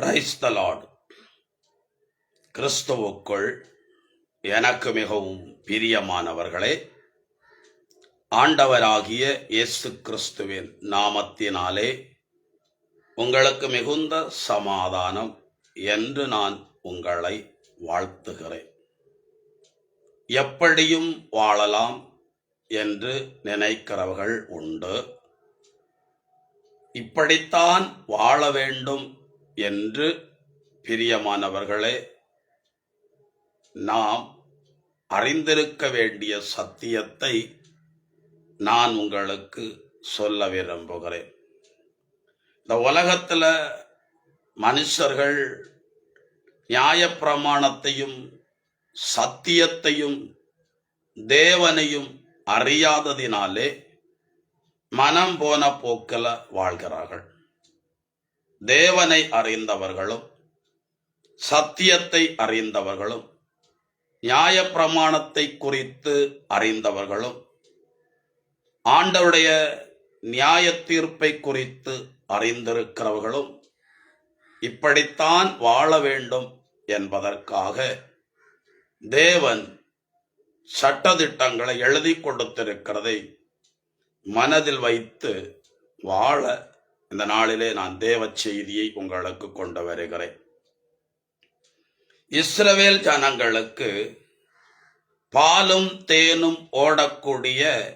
கிரைஸ்தலாடு கிறிஸ்துவுக்குள் எனக்கு மிகவும் பிரியமானவர்களே ஆண்டவராகிய இயேசு கிறிஸ்துவின் நாமத்தினாலே உங்களுக்கு மிகுந்த சமாதானம் என்று நான் உங்களை வாழ்த்துகிறேன். எப்படியும் வாழலாம் என்று நினைக்கிறவர்கள் உண்டு. இப்படித்தான் வாழ வேண்டும் என்று பிரியமானவர்களே நாம் அறிந்திருக்க வேண்டிய சத்தியத்தை நான் உங்களுக்கு சொல்ல விரும்புகிறேன். இந்த உலகத்தில் மனுஷர்கள் நியாயப்பிரமாணத்தையும் சத்தியத்தையும் தேவனையும் அறியாததினாலே மனம் போன போக்கில் வாழ்கிறார்கள். தேவனை அறிந்தவர்களும் சத்தியத்தை அறிந்தவர்களும் நியாயப்பிரமாணத்தை குறித்து அறிந்தவர்களும் ஆண்டவருடைய நியாய தீர்ப்பை குறித்து அறிந்திருக்கிறவர்களும் இப்படித்தான் வாழ வேண்டும் என்பதற்காக தேவன் சட்டதிட்டங்களை எழுதி கொடுத்திருக்கிறதை மனதில் வைத்து வாழ இந்த நாளிலே நான் தேவ செய்தியை உங்களுக்கு கொண்டு வருகிறேன். இஸ்ரவேல் ஜனங்களுக்கு பாலும் தேனும் ஓடக்கூடிய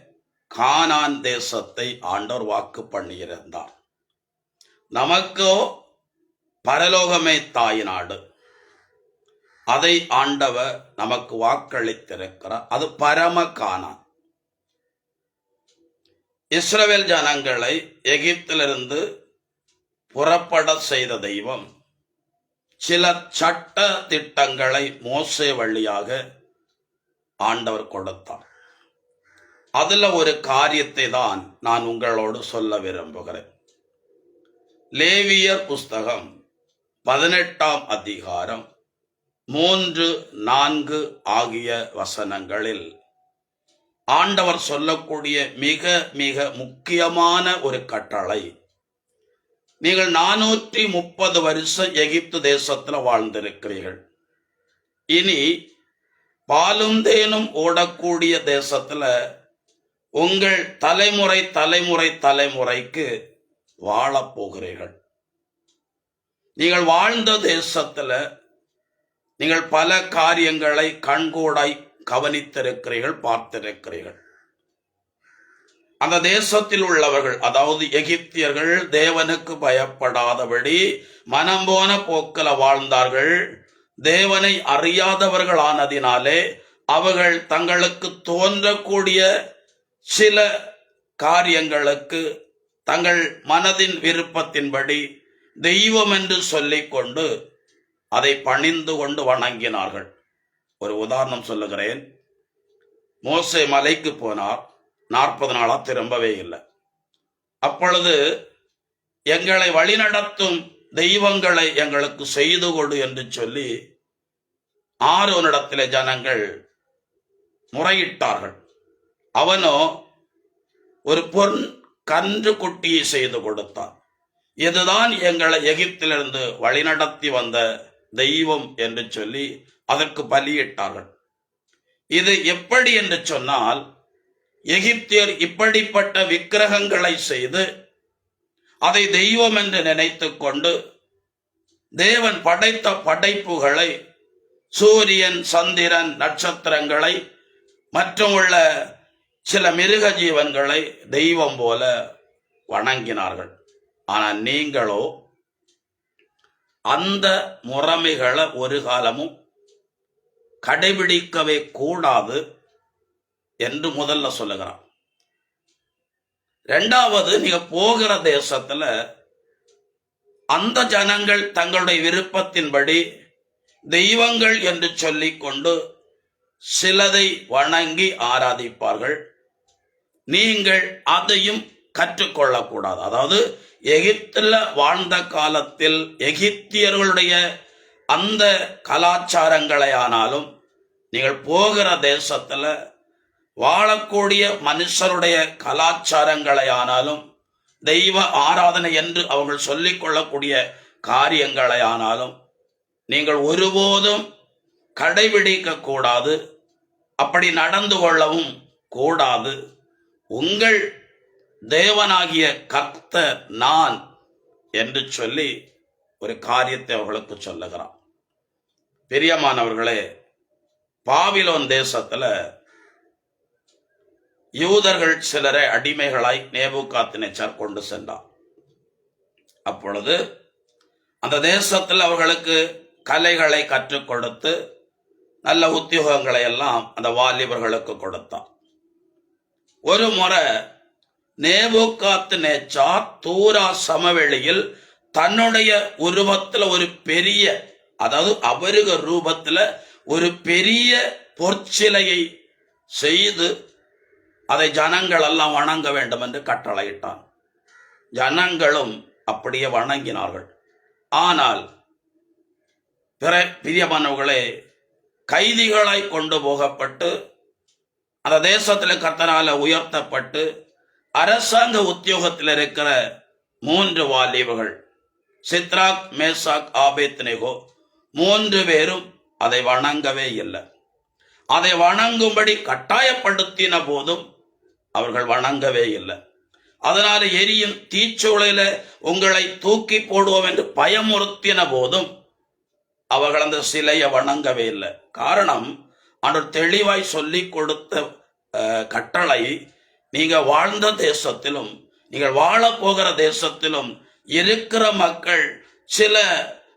கானான் தேசத்தை ஆண்டோர் வாக்கு பண்ணியிருந்தார். நமக்கோ பரலோகமே தாய் நாடு. அதை ஆண்டவர் நமக்கு வாக்களித்திருக்கிறார். அது பரம கானான். இஸ்ரவேல் ஜனங்களை எகிப்திலிருந்து புறப்பட செய்த தெய்வம். சில சட்ட திட்டங்களை மோசே வழியாக ஆண்டவர் கொடுத்தார் அதுல ஒரு காரியத்தை தான் நான் உங்களோடு சொல்ல விரும்புகிறேன். லேவியர் புஸ்தகம் பதினெட்டாம் அதிகாரம் மூன்று நான்கு ஆகிய வசனங்களில் ஆண்டவர் சொல்லக்கூடிய மிக மிக முக்கியமான ஒரு கட்டளை. நீங்கள் நானூற்றி முப்பது வருஷம் எகிப்து தேசத்துல வாழ்ந்திருக்கிறீர்கள். இனி பாலும் தேனும் ஓடக்கூடிய தேசத்துல உங்கள் தலைமுறை தலைமுறை தலைமுறைக்கு வாழப்போகிறீர்கள் நீங்கள் வாழ்ந்த தேசத்துல நீங்கள் பல காரியங்களை கண்கூடாய் கவனித்திருக்கிறீர்கள் பார்த்திருக்கிறீர்கள். அந்த தேசத்தில் உள்ளவர்கள் அதாவது எகிப்தியர்கள் தேவனுக்கு பயப்படாதபடி மனம் போன போக்கில் வாழ்ந்தார்கள். தேவனை அறியாதவர்களானதினாலே அவர்கள் தங்களுக்கு தோன்றக்கூடிய சில காரியங்களுக்கு தங்கள் மனதின் விருப்பத்தின்படி தெய்வம் என்று சொல்லிக்கொண்டு அதை பணிந்து கொண்டு வணங்கினார்கள். ஒரு உதாரணம் சொல்லுகிறேன். மோசை மலைக்கு போனார். நாற்பது நாளா திரும்பவே இல்லை. அப்பொழுது எங்களை வழிநடத்தும் தெய்வங்களை எங்களுக்கு செய்து கொடு என்று சொல்லி ஆரோனிடத்திலே ஜனங்கள் முறையிட்டார்கள். அவனோ ஒரு பொன் கன்று குட்டியை செய்து கொடுத்தான். இதுதான் எங்களை எகிப்திலிருந்து வழிநடத்தி வந்த தெய்வம் என்று சொல்லி அதற்கு பலியிட்டார்கள். இது எப்படி என்று சொன்னால் எகிப்தியர் இப்படிப்பட்ட விக்கிரகங்களை செய்து அதை தெய்வம் என்று நினைத்து கொண்டு தேவன் படைத்த படைப்புகளை சூரியன் சந்திரன் நட்சத்திரங்களை மற்றும் உள்ள சில மிருக ஜீவன்களை தெய்வம் போல வணங்கினார்கள். ஆனால் நீங்களோ அந்த முறைமைகளை ஒரு காலமும் கடைபிடிக்கவே கூடாது என்று முதல்ல சொல்லுகிறான். ரெண்டாவது நீங்க போகிற தேசத்துல அந்த ஜனங்கள் தங்களுடைய விருப்பத்தின்படி தெய்வங்கள் என்று சொல்லிக்கொண்டு சிலதை வணங்கி ஆராதிப்பார்கள். நீங்கள் அதையும் கற்றுக்கொள்ளக்கூடாது. அதாவது எகிப்தில் வாழ்ந்த காலத்தில் எகிப்தியர்களுடைய அந்த கலாச்சாரங்களை ஆனாலும் நீங்கள் போகிற தேசத்தில் வாழக்கூடிய மனுஷருடைய கலாச்சாரங்களை ஆனாலும் தெய்வ ஆராதனை என்று அவர்கள் சொல்லிக் கொள்ளக்கூடிய காரியங்களை ஆனாலும் நீங்கள் ஒருபோதும் கடைபிடிக்க கூடாது. அப்படி நடந்து கொள்ளவும் கூடாது. உங்கள் தேவனாகிய கர்த்தர் நான் என்று சொல்லி ஒரு காரியத்தை அவர்களுக்கு சொல்லுகிறான். பிரியமானவர்களே பாபிலோன் தேசத்துல யூதர்கள் சிலரை அடிமைகளாய் நேபுகாத்தினைச்சார் கொண்டு சென்றான். அப்பொழுது அந்த தேசத்தில் அவர்களுக்கு கலைகளை கற்றுக் கொடுத்து நல்ல உத்தியோகங்களை எல்லாம் அந்த வாலிபர்களுக்கு கொடுத்தான். ஒரு முறை நேபோக்காத்து நேச்சா தூரா சமவெளியில் தன்னுடைய உருவத்துல ஒரு பெரிய அதாவது அவருக ரூபத்துல ஒரு பெரிய பொற்சிலையை செய்து அதை ஜனங்கள் எல்லாம் வணங்க வேண்டும் என்று கட்டளையிட்டான். ஜனங்களும் அப்படியே வணங்கினார்கள். ஆனால் பிற பிரியமானவர்களே கைதிகளாய் கொண்டு போகப்பட்டு அந்த தேசத்தில் கத்தனால உயர்த்தப்பட்டு அரசாங்க உத்தியோகத்தில் இருக்கிற மூன்று வாலிபர்கள் சித்ராக் மேசாக் ஆபேத்னேகோ மூன்று பேரும் அதை வணங்கவே இல்லை. அதை வணங்கும்படி கட்டாயப்படுத்தின போதும் அவர்கள் வணங்கவே இல்லை. அதனால எரியும் தீச்சூழல உங்களை தூக்கி போடுவோம் என்று பயமுறுத்தின போதும் அவர்கள் அந்த சிலையை வணங்கவே இல்லை. காரணம் அன்று தெளிவாய் சொல்லி கொடுத்த கட்டளை நீங்கள் வாழ்ந்த தேசத்திலும் நீங்கள் வாழப்போகிற தேசத்திலும் இருக்கிற மக்கள் சில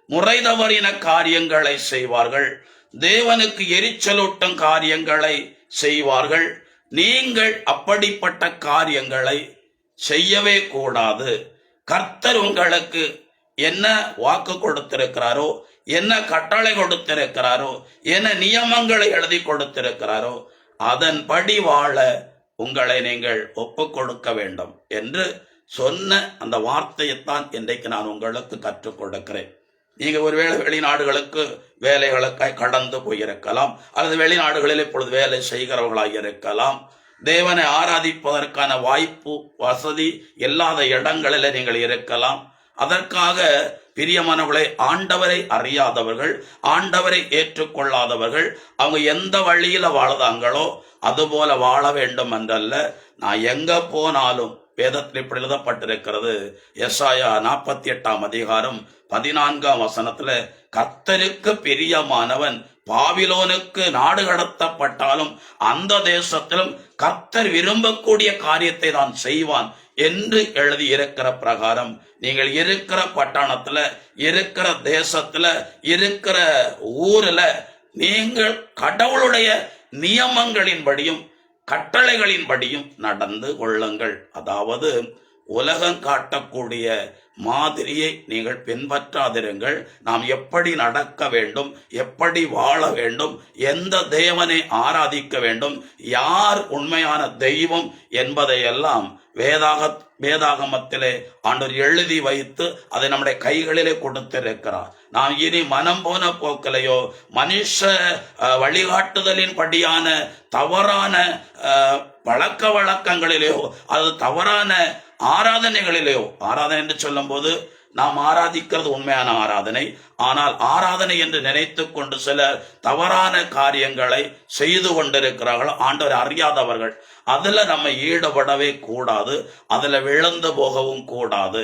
முறை தவறின காரியங்களை செய்வார்கள். தேவனுக்கு எரிச்சலூட்டும் காரியங்களை செய்வார்கள். நீங்கள் அப்படிப்பட்ட காரியங்களை செய்யவே கூடாது. கர்த்தர் உங்களுக்கு என்ன வாக்கு கொடுத்திருக்கிறாரோ என்ன கட்டளை கொடுத்திருக்கிறாரோ என்ன நியமங்களை எழுதி கொடுத்திருக்கிறாரோ அதன்படி வாழ உங்களை நீங்கள் ஒப்புக் கொடுக்க வேண்டும் என்று சொன்ன அந்த வார்த்தையைத்தான் இன்றைக்கு நான் உங்களுக்கு கற்றுக் கொடுக்கிறேன். நீங்கள் ஒருவேளை வெளிநாடுகளுக்கு வேலைகளுக்காய் கடந்து போயிருக்கலாம் அல்லது வெளிநாடுகளில் இப்பொழுது வேலை செய்கிறவர்களாக இருக்கலாம். தேவனை ஆராதிப்பதற்கான வாய்ப்பு வசதி இல்லாத இடங்களில் நீங்கள் இருக்கலாம். அதற்காக பிரியமானவர்களை ஆண்டவரை அறியாதவர்கள் ஆண்டவரை ஏற்றுக்கொள்ளாதவர்கள் அவங்க எந்த வழியில வாழுதாங்களோ அதுபோல வாழ வேண்டும் என்றல்ல நான் எங்க போனாலும் வேதத்தில் இப்படி எழுதப்பட்டிருக்கிறது. எஸ்ஆயா நாற்பத்தி எட்டாம் அதிகாரம் பதினான்காம் வசனத்துல கர்த்தருக்கு பிரியமானவன் பாபிலோனுக்கு நாடு கடத்தப்பட்டாலும் அந்த தேசத்திலும் கர்த்தர் விரும்பக்கூடிய காரியத்தை தான் செய்வான். என்று எழுதி இருக்கிற பிரகாரம் நீங்கள் இருக்கிற பட்டணத்துல இருக்கிற தேசத்துல இருக்கிற ஊர்ல நீங்கள் கடவுளுடைய நியமங்களின்படியும் கட்டளைகளின்படியும் நடந்து கொள்ளுங்கள். அதாவது உலகம் காட்டக்கூடிய மாதிரியை நீங்கள் பின்பற்றாதிருங்கள். நாம் எப்படி நடக்க வேண்டும் எப்படி வாழ வேண்டும் எந்த தேவனை ஆராதிக்க வேண்டும் யார் உண்மையான தெய்வம் என்பதையெல்லாம் வேதாக வேதாகமத்திலே ஆண்டவர் எழுதி வைத்து அதை நம்முடைய கைகளிலே கொடுத்திருக்கிறார். நாம் இனி மனம் போன போக்கலையோ மனுஷ அஹ், வழிகாட்டுதலின் படியான தவறான அஹ், பழக்க வழக்கங்களிலேயோ அது தவறான ஆராதனைகளிலேயோ ஆராதனை என்று சொல்லும்போது நாம் ஆராதிக்கிறது உண்மையான ஆராதனை. ஆனால் ஆராதனை என்று நினைத்து கொண்டு சில தவறான காரியங்களை செய்து கொண்டிருக்கிறார்கள் ஆண்டவர் அறியாதவர்கள். அதில் நம்ம ஈடுபடவே கூடாது அதில் விழுந்து போகவும் கூடாது.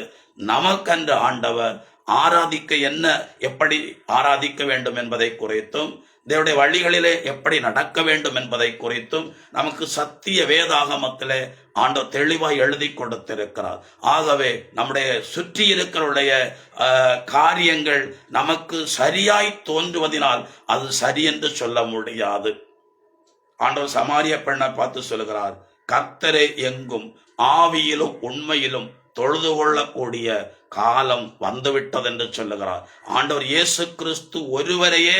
நமக்கென்று ஆண்டவர் ஆராதிக்க என்ன எப்படி ஆராதிக்க வேண்டும் என்பதை குறித்தும் தேவனுடைய வழிகளிலே எப்படி நடக்க வேண்டும் என்பதை குறித்தும் நமக்கு சத்திய வேதாகமத்திலே ஆண்டவர் தெளிவாய் எழுதி கொடுத்திருக்கிறார். ஆகவே நம்முடைய சுற்றி இருக்கிறவருடைய அஹ், காரியங்கள் நமக்கு சரியாய் தோன்றுவதினால் அது சரி என்று சொல்ல முடியாது. ஆண்டவர் சமாரிய பெண்ணை பார்த்து சொல்லுகிறார் கர்த்தரே எங்கும் ஆவியிலும் உண்மையிலும் தொழுது கொள்ளக்கூடிய காலம் வந்துவிட்டது என்று சொல்லுகிறார். ஆண்டவர் இயேசு கிறிஸ்து ஒருவரையே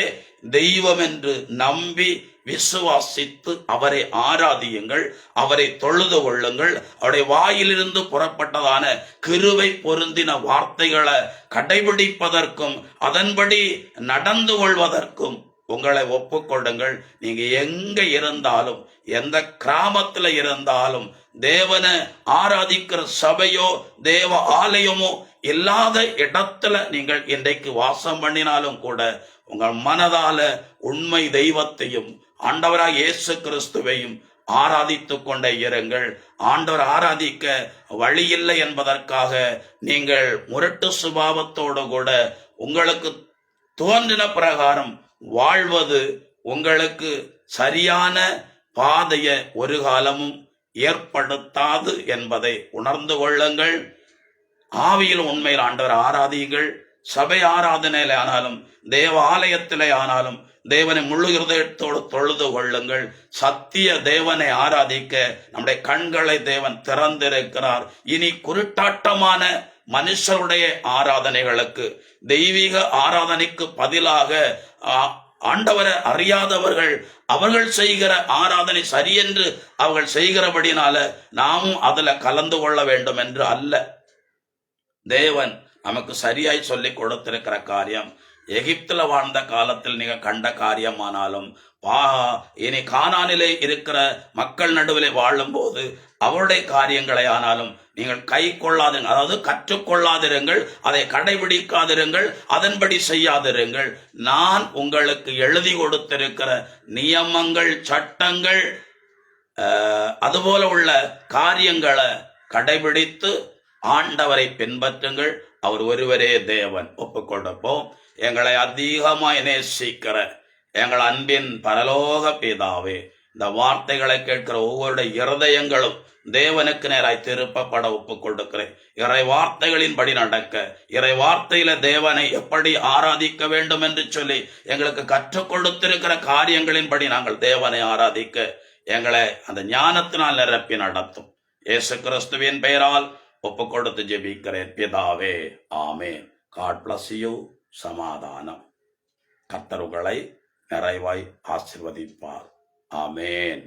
தெய்வம் என்று நம்பி விசுவாசித்து அவரை ஆராதியுங்கள் அவரை தொழுது கொள்ளுங்கள். அவருடைய வாயிலிருந்து புறப்பட்டதான கிருவை பொருந்தின வார்த்தைகளை கடைபிடிப்பதற்கும் அதன்படி நடந்து கொள்வதற்கும் உங்களை ஒப்புக்கொள்ளுங்கள். நீங்க எங்க இருந்தாலும் எந்த கிராமத்துல இருந்தாலும் தேவனை ஆராதிக்கிற சபையோ தேவ ஆலயமோ இல்லாத இடத்துல நீங்கள் இன்றைக்கு வாசம் பண்ணினாலும் கூட உங்கள் மனதால உண்மை தெய்வத்தையும் ஆண்டவராக இயேசு கிறிஸ்துவையும் ஆராதித்து கொண்டே இருங்கள். ஆண்டவர் ஆராதிக்க வழி இல்லை என்பதற்காக நீங்கள் முரட்டு சுபாவத்தோடு கூட உங்களுக்கு தோன்றின பிரகாரம் வாழ்வது உங்களுக்கு சரியான பாதையை ஒரு காலமும் ஏற்படுத்தாது என்பதை உணர்ந்து கொள்ளுங்கள். ஆவியில் உண்மையில் ஆண்டவர் ஆராதியுங்கள் சபை ஆராதனையில ஆனாலும் தேவ ஆலயத்திலே ஆனாலும் தேவனை முழு இருதயத்தோடு தொழுது கொள்ளுங்கள். சத்திய தேவனை ஆராதிக்க நம்முடைய கண்களை தேவன் திறந்திருக்கிறார். இனி குருட்டாட்டமான மனுஷருடைய ஆராதனைகளுக்கு தெய்வீக ஆராதனைக்கு பதிலாக ஆண்டவரை அறியாதவர்கள் அவர்கள் செய்கிற ஆராதனை சரியென்று அவர்கள் செய்கிறபடினால நாமும் அதுல கலந்து கொள்ள வேண்டும் என்று அல்ல. தேவன் நமக்கு சரியாய் சொல்லி கொடுத்திருக்கிற காரியம். எகிப்துல வாழ்ந்த காலத்தில் நீங்க கண்ட காரியமானாலும் பாகா இனி கானானிலே இருக்கிற மக்கள் நடுவிலே வாழும்போது அவருடைய காரியங்களை ஆனாலும் நீங்கள் கை கொள்ளாதுங்க அதாவது கற்றுக்கொள்ளாதிருங்கள் அதை கடைபிடிக்காதிருங்கள் அதன்படி செய்யாதிருங்கள். நான் உங்களுக்கு எழுதி கொடுத்திருக்கிற நியமங்கள் சட்டங்கள் அதுபோல உள்ள காரியங்களை கடைபிடித்து ஆண்டவரை பின்பற்றுங்கள். அவர் ஒருவரே தேவன். ஒப்புக்கொண்டப்போம். எங்களை அதிகமாய் நேசிக்கிற எங்கள் அன்பின் பரலோக பிதாவே இந்த வார்த்தைகளை கேட்கிற ஒவ்வொருடைய இருதயங்களும் தேவனுக்கு நேராய் திருப்பப்பட ஒப்புக் கொடுக்கிறேன் இறை வார்த்தைகளின்படி நடக்க இறை வார்த்தையில தேவனை எப்படி ஆராதிக்க வேண்டும் என்று சொல்லி எங்களுக்கு கற்றுக் கொடுத்திருக்கிற காரியங்களின்படி நாங்கள் தேவனை ஆராதிக்க எங்களை அந்த ஞானத்தினால் நிரப்பி நடத்தும். இயேசு கிறிஸ்துவின் பெயரால் ஒப்புக் கொடுத்து ஜெபிக்கிறேன் பிதாவே ஆமேன் காட் பிளஸ் யூ சமாதானம் கர்த்தருகளை நிறைவாய் ஆசிர்வதிப்பார் ஆமேன்